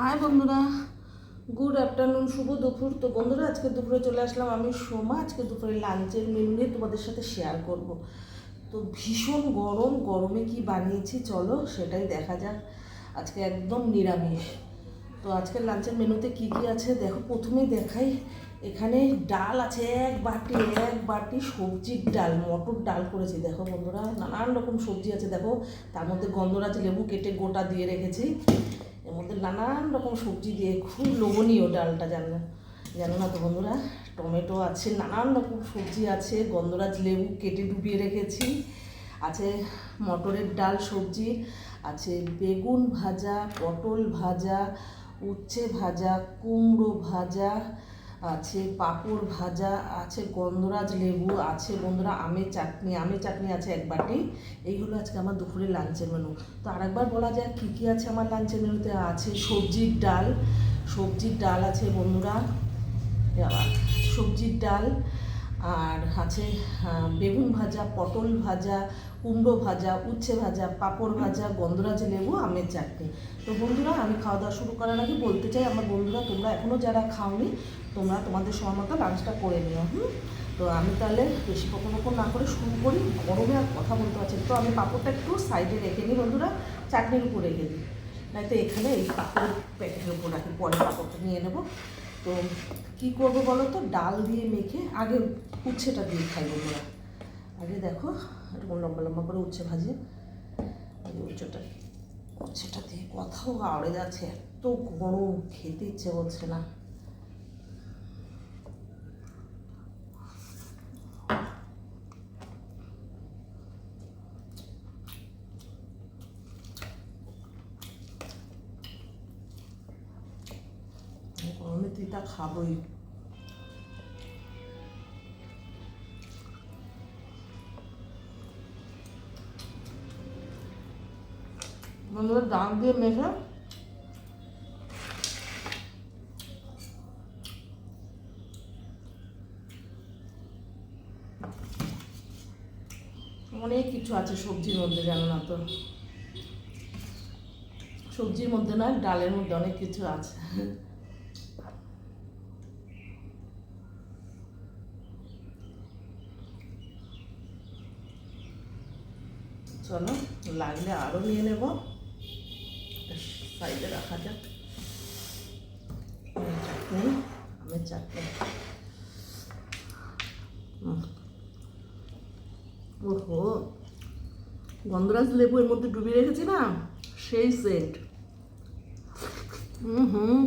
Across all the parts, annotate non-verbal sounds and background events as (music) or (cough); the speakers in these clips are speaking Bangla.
হাই বন্ধুরা, গুড আফটারনুন, শুভ দুপুর। তো বন্ধুরা, আজকে দুপুরে চলে আসলাম আমি সোমা। আজকে দুপুরে লাঞ্চের মেনু নিয়ে তোমাদের সাথে শেয়ার করব। তো ভীষণ গরম, গরমে কি বানিয়েছি চলো সেটাই দেখা যাক। আজকে একদম নিরামিষ। তো আজকের লাঞ্চের মেনুতে কি কি আছে? দেখো, প্রথমেই দেখাই। এখানে ডাল আছে, এক বাটি এক বাটি সবজির ডাল, মটর ডাল করেছি। দেখো বন্ধুরা, নানান রকম সবজি আছে, দেখো। তার মধ্যে গন্ধরাজ লেবু কেটে গোটা দিয়ে রেখেছি। এর মধ্যে নানান রকম সবজি দিয়ে খুব লোভনীয় ডালটা, জানো? জানো না তো বন্ধুরা? টমেটো আছে, নানান রকম সবজি আছে, গন্ধরাজ লেবু কেটে ডুবিয়ে রেখেছি। আছে মটরের ডাল সবজি, আছে বেগুন ভাজা, পটল ভাজা, উচ্ছে ভাজা, কুমড়ো ভাজা আছে, পাঁপড় ভাজা আছে, গন্ধরাজ লেবু আছে, বন্ধুরা আমের চাটনি আমের চাটনি আছে এক বাটি। এই হলো আজকে আমার দুপুরের লাঞ্চের মেনু তো আরেকবার বলা যায় কী কী আছে আমার লাঞ্চের মেনুতে আছে সবজির ডাল। সবজির ডাল আছে বন্ধুরা। সবজির ডাল। আর আছে বেগুন ভাজা, পটল ভাজা, কুমড়ো ভাজা, উচ্ছে ভাজা, পাঁপড় ভাজা, গন্ধরাজ লেবু, আমের চাটনি। তো বন্ধুরা, আমি খাওয়া দাওয়া শুরু করার আগে বলতে চাই, আমার বন্ধুরা, তোমরা এখনও যারা খাওনি তোমরা তোমাদের সময় মতো লাঞ্চটা করে নিও, হুম? তো আমি তাহলে বেশি পকো পকো না করে শুরু করি, গরমে আর কথা বলতে পারছি তো আমি পাঁপড়টা একটু সাইডে রেখে নিই, বন্ধুরা, চাটনির রেখে দিই। নয়তো এখানে এই পাঁপড়ের প্যাকেটের উপর রাখি, পরে পাঁপড়টা নিয়ে নেব। তো কী করব বলো তো? ডাল দিয়ে মেখে আগে উচ্ছেটা দিয়ে খাই বন্ধুরা। আগে দেখো, এরকম লম্বা লম্বা করে উচ্ছে ভাজি উচ্ছেটা উচ্ছেটা দিয়ে কথাও আড়ে যাচ্ছে, এত গরম, খেতে ইচ্ছে করছে না। তিতা খাবোই। বন্ধুরা দিয়ে অনেক কিছু আছে সবজির মধ্যে, জানো না তো? সবজির মধ্যে না ডালের মধ্যে অনেক কিছু আছে। চলো লাগলে আরও নিয়ে নেব। সাইডে রাখা যাক। চাটনি আমের চাটনি। ওহো, গন্ধরাজ লেবু এর মধ্যে ডুবিয়ে রেখেছি না? সেই সেন্ট হুম হুম।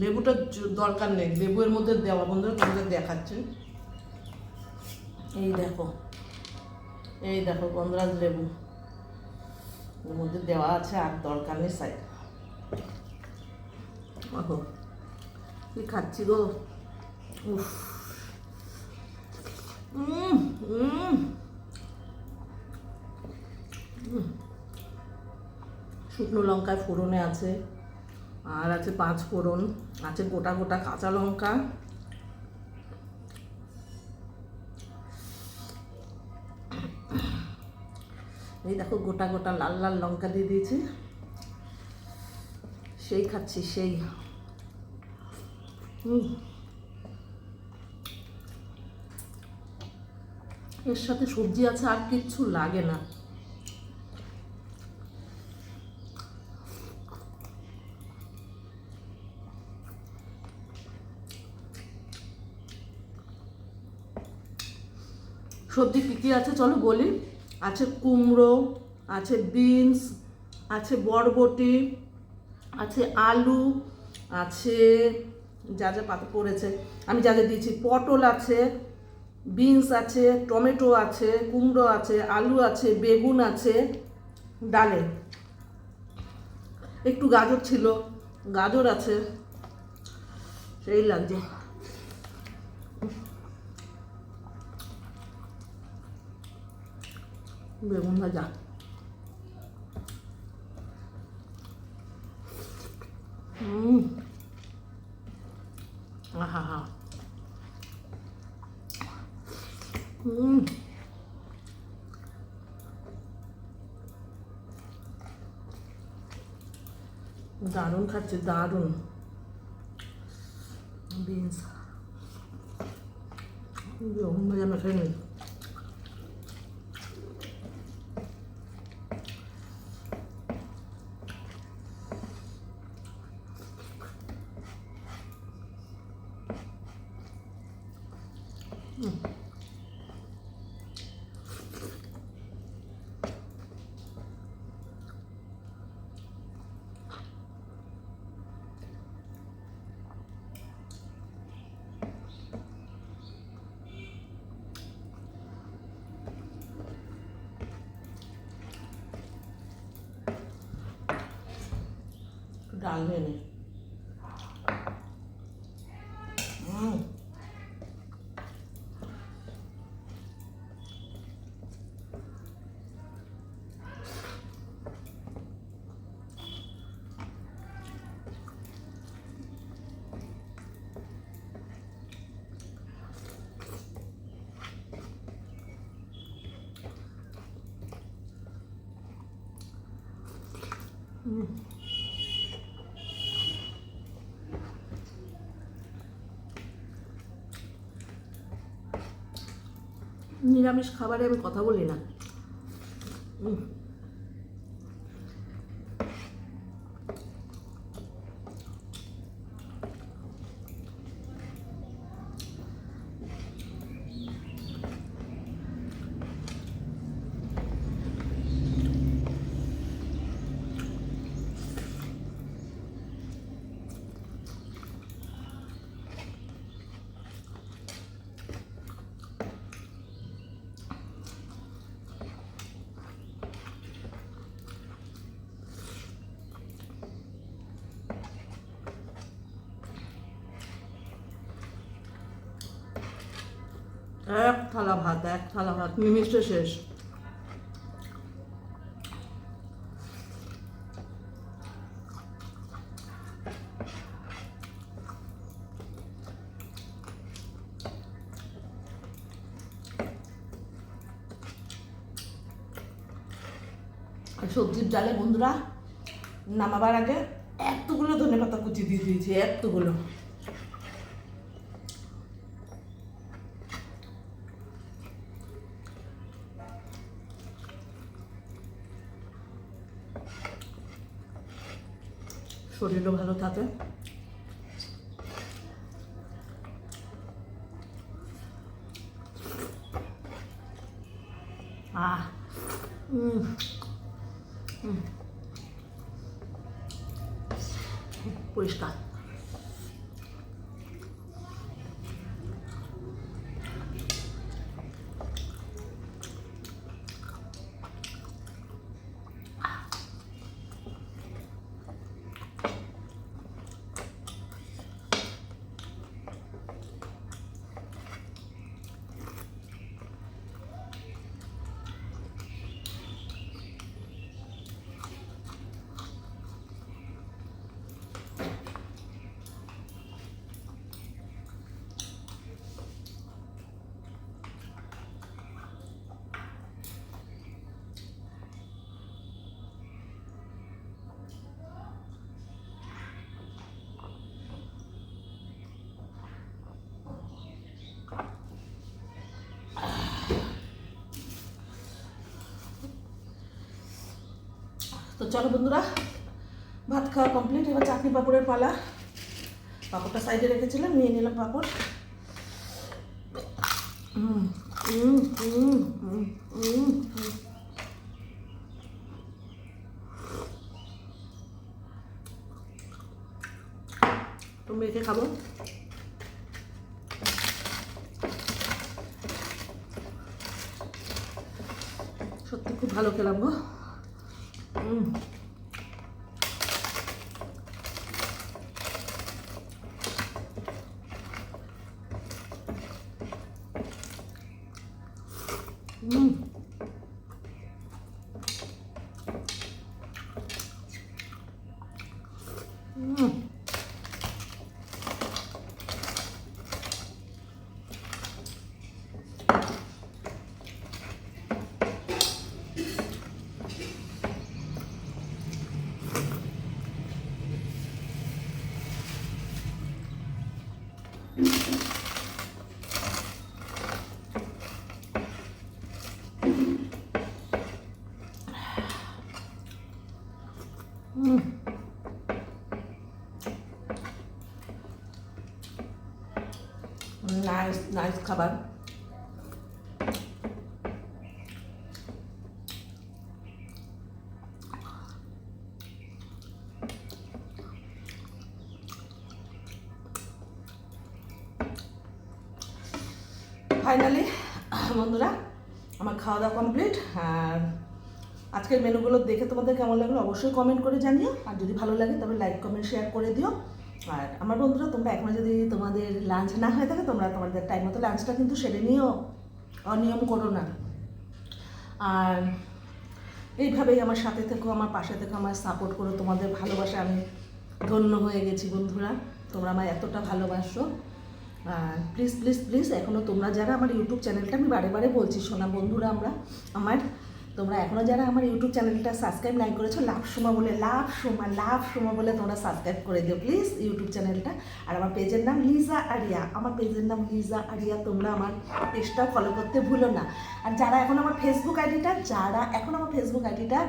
লেবুটা দরকার নেই। লেবু এর মধ্যে দেওয়া বন্ধুরা তোমাদের দেখাচ্ছে। এই দেখো এই দেখো গন্ধরাজ লেবু। এর মধ্যে দেওয়া আছে আর দরকার নেই সাইড ওহো, কি খাচ্ছি গো? উফ। শুকনো লঙ্কায় ফোড়নে আছে, আর আছে পাঁচ ফোড়ন, আছে গোটা গোটা কাঁচা লঙ্কা। এই দেখো গোটা গোটা লাল লাল লঙ্কা দিয়ে দিয়েছি। সেই খাচ্ছি, সেই। এর সাথে সবজি আছে, আর কিচ্ছু লাগে না। সবজি কী কী আছে, চলো বলি। আছে কুমড়ো, আছে বিনস, আছে বরবটি, আছে আলু, আছে যা যা পাতা পড়েছে। আমি যা যা দিয়েছি, পটল আছে, বিনস আছে, টমেটো আছে, কুমড়ো আছে, আলু আছে, বেগুন আছে, ডালে। একটু গাজর ছিল, গাজর আছে, সেই লাগছে। বেগুন ভাজা। হুম আহা হা। হুম দারুণ খাচ্ছে দারুণ। বিনস। বেগুন ভাজা মেখে নিই ডাল নিয়ে নে হুম নিরামিষ খাবারে আমি কথা বলি না। এক থালা ভাত, এক থালা ভাত নিমিষে শেষ। সবজির ডালে বন্ধুরা, নামাবার আগে এতগুলো ধনে পাতা কুচি দিয়ে দিয়েছি, এতগুলো। শরীরও ভালো থাকে আহ উম, উম। পরিষ্কার তো চলো বন্ধুরা, ভাত খাওয়া কমপ্লিট এবার চাটনি পাঁপড়ের পালা। পাঁপড়টা সাইডে রেখেছিলাম, নিয়ে নিলাম পাঁপড়। মেখে খাব। সত্যি খুব ভালো খেলাম গো। 음. 음. নাইস খাবার. ফাইনালি (coughs) বন্ধুরা, আমার খাওয়া দাওয়া কমপ্লিট আর আজকের মেনুগুলো দেখে তোমাদের কেমন লাগল অবশ্যই কমেন্ট করে জানিও, আর যদি ভালো লাগে তবে লাইক কমেন্ট শেয়ার করে দিও। আর আমার বন্ধুরা, তোমরা এখনও যদি তোমাদের লাঞ্চ না হয়ে থাকে, তোমরা তোমাদের টাইম মতো লাঞ্চটা কিন্তু সেরে নিও। অনিয়ম করো না। আর এইভাবেই আমার সাথে থেকো, আমার পাশে থেকো, আমার সাপোর্ট করো। তোমাদের ভালোবাসা আমি ধন্য হয়ে গেছি, বন্ধুরা। তোমরা আমার এতটা ভালোবাসো। আর প্লিজ প্লিজ প্লিজ এখনও তোমরা যারা আমার ইউটিউব চ্যানেলটা আমি বারে বারে বলছি শোনা বন্ধুরা আমরা, আমার তোমরা এখনও যারা আমার ইউটিউব চ্যানেলটা সাবস্ক্রাইব নাই করেছ, লাভ সোমা বলে, লাভ সোমা লাভ সোমা বলে তোমরা সাবস্ক্রাইব করে দিও প্লিজ ইউটিউব চ্যানেলটা। আর আমার পেজের নাম লিজা আরিয়া আমার পেজের নাম লিজা আরিয়া তোমরা আমার পেজটা ফলো করতে ভুলো না। আর যারা এখন আমার ফেসবুক আইডিটা, যারা এখন আমার ফেসবুক আইডিটা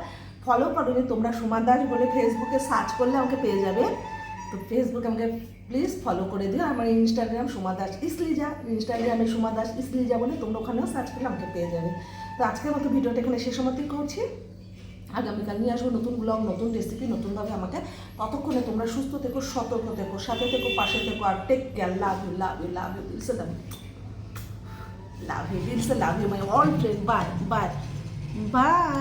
ফলো করোনি, তোমরা সোমা দাস বলে ফেসবুকে সার্চ করলে আমাকে পেয়ে যাবে। তো ফেসবুক আমাকে প্লিজ ফলো করে দিও। আমার ইনস্টাগ্রাম সোমা দাস ইসলিজা। ইনস্টাগ্রামে সোমা দাস ইসলিজা বলে, তোমরা ওখানেও সার্চ করলে আমাকে পেয়ে যাবে। তো আজকের মতো ভিডিওটা এখানে শেষ মতোই করছি। আগামীকাল নিয়ে আসব নতুন ব্লগ নতুন রেসিপি নতুনভাবে আমাকে। ততক্ষণে তোমরা সুস্থ থেকো, সতর্ক থেকো, সাথে থেকো, পাশে থেকো, আর take care love you love you love you দিলসে love love you দিলসে love you my all friend bye bye bye